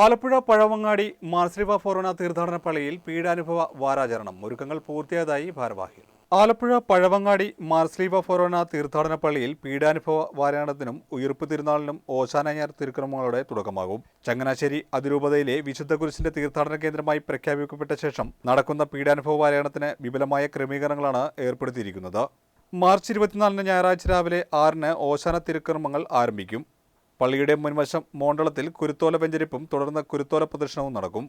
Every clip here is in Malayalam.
ആലപ്പുഴ പഴവങ്ങാടി മാർശ്രീവ ഫോറോണ തീർത്ഥാടന പള്ളിയിൽ പീഡാനുഭവ വാരാചരണം. ഒരുക്കങ്ങൾ പൂർത്തിയായതായി ഭാരവാഹികൾ. ആലപ്പുഴ പഴവങ്ങാടി മാർശ്രീവ ഫൊറോണ തീർത്ഥാടന പള്ളിയിൽ പീഡാനുഭവ വാരായണത്തിനും ഉയർപ്പ് തിരുനാളിനും ഓശാനയാർ തിരുക്രമങ്ങളോടെ തുടക്കമാകും. ചങ്ങനാശ്ശേരി അതിരൂപതയിലെ വിശുദ്ധ കുരിശിന്റെ തീർത്ഥാടന കേന്ദ്രമായി പ്രഖ്യാപിക്കപ്പെട്ട ശേഷം നടക്കുന്ന പീഡാനുഭവ വാരായണത്തിന് വിപുലമായ ക്രമീകരണങ്ങളാണ് ഏർപ്പെടുത്തിയിരിക്കുന്നത്. മാർച്ച് ഇരുപത്തിനാലിന് ഞായറാഴ്ച രാവിലെ ആറിന് ഓശാന തിരുക്രമങ്ങൾ ആരംഭിക്കും. പള്ളിയുടെ മുൻവശം മോണ്ടളത്തിൽ കുരുത്തോല വെഞ്ചരിപ്പും തുടർന്ന് കുരുത്തോല പ്രദർശനവും നടക്കും.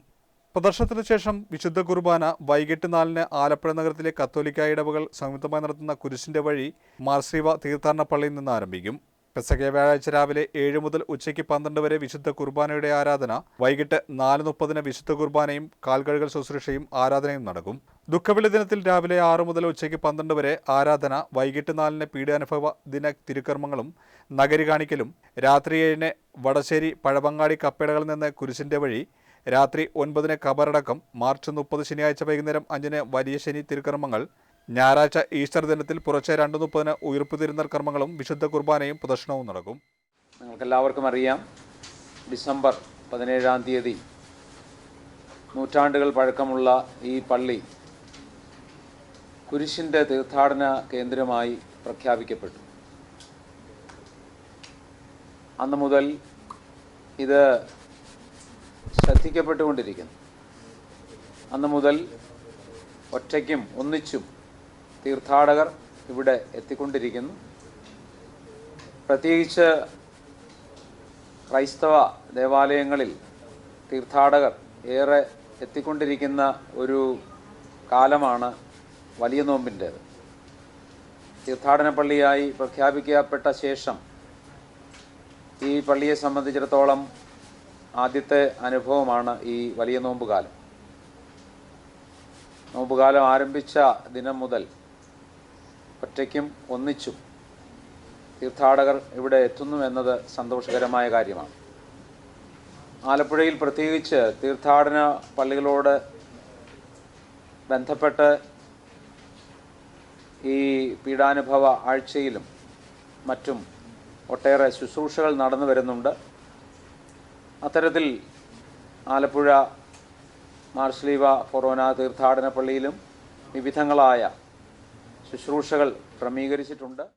പ്രദർശനത്തിനു ശേഷം വിശുദ്ധ കുർബാന വൈകിട്ട് നാലിന് ആലപ്പുഴ നഗരത്തിലെ കത്തോലിക്ക ഇടവകൾ സംയുക്തമായി നടത്തുന്ന കുരിശിന്റെ വഴി മാർസീവ തീർത്ഥാടന പള്ളിയിൽ നിന്ന് ആരംഭിക്കും. പെസക വ്യാഴാഴ്ച രാവിലെ ഏഴ് മുതൽ ഉച്ചയ്ക്ക് പന്ത്രണ്ട് വരെ വിശുദ്ധ കുർബാനയുടെ ആരാധന വൈകിട്ട് നാല് മുപ്പതിന് വിശുദ്ധ കുർബാനയും കാൽകഴുകൽ ശുശ്രൂഷയും ആരാധനയും നടക്കും. ദുഃഖവെള്ളി ദിനത്തിൽ രാവിലെ ആറ് മുതൽ ഉച്ചയ്ക്ക് പന്ത്രണ്ട് വരെ ആരാധന വൈകിട്ട് നാലിന് പീഡാനുഭവ ദിന തിരുക്കർമ്മങ്ങളും നഗരി കാണിക്കലും രാത്രി ഏഴിന് വടശ്ശേരി പഴവങ്ങാടി കപ്പേടകളിൽ നിന്ന് കുരിശിന്റെ വഴി രാത്രി ഒൻപതിന് കബറടക്കം മാർച്ച് മുപ്പത് ശനിയാഴ്ച വൈകുന്നേരം അഞ്ചിന് വലിയ ശനി തിരുക്കർമ്മങ്ങൾ ഞായറാഴ്ച ഈസ്റ്റർ ദിനത്തിൽ പുറച്ചെ രണ്ട് മുപ്പതിന് ഉയർപ്പ് തിരുന്നൽ കർമ്മങ്ങളും വിശുദ്ധ കുർബാനയും പ്രദർശനവും നടക്കും. നിങ്ങൾക്കെല്ലാവർക്കും അറിയാം ഡിസംബർ പതിനേഴാം തീയതി നൂറ്റാണ്ടുകൾ പഴക്കമുള്ള ഈ പള്ളി കുരിശിന്റെ തീർത്ഥാടന കേന്ദ്രമായി പ്രഖ്യാപിക്കപ്പെട്ടു. അന്ന് മുതൽ ഇത് ശ്രദ്ധിക്കപ്പെട്ടുകൊണ്ടിരിക്കുന്നു. അന്ന് മുതൽ ഒറ്റയ്ക്കും ഒന്നിച്ചും തീർത്ഥാടകർ ഇവിടെ എത്തിക്കൊണ്ടിരിക്കുന്നു. പ്രത്യേകിച്ച് ക്രൈസ്തവ ദേവാലയങ്ങളിൽ തീർത്ഥാടകർ ഏറെ എത്തിക്കൊണ്ടിരിക്കുന്ന ഒരു കാലമാണ് വലിയ നോമ്പിന്റേത് തീർത്ഥാടന പള്ളിയായി പ്രഖ്യാപിക്കപ്പെട്ട ശേഷം ഈ പള്ളിയെ സംബന്ധിച്ചിടത്തോളം ആദ്യത്തെ അനുഭവമാണ് ഈ വലിയ നോമ്പുകാലം. നോമ്പുകാലം ആരംഭിച്ച ദിനം മുതൽ ഒറ്റയ്ക്കും ഒന്നിച്ചും തീർത്ഥാടകർ ഇവിടെ എത്തുന്നു എന്നത് സന്തോഷകരമായ കാര്യമാണ്. ആലപ്പുഴയിൽ പ്രത്യേകിച്ച് തീർത്ഥാടന പള്ളികളോട് ബന്ധപ്പെട്ട് ഈ പീഡാനുഭവ ആഴ്ചയിലും മറ്റും ഒട്ടേറെ ശുശ്രൂഷകൾ നടന്നു വരുന്നുണ്ട്. അത്തരത്തിൽ ആലപ്പുഴ മാർസ്ലീവ ഫൊറോന തീർത്ഥാടന പള്ളിയിലും വിവിധങ്ങളായ ശുശ്രൂഷകൾ ക്രമീകരിച്ചിട്ടുണ്ട്.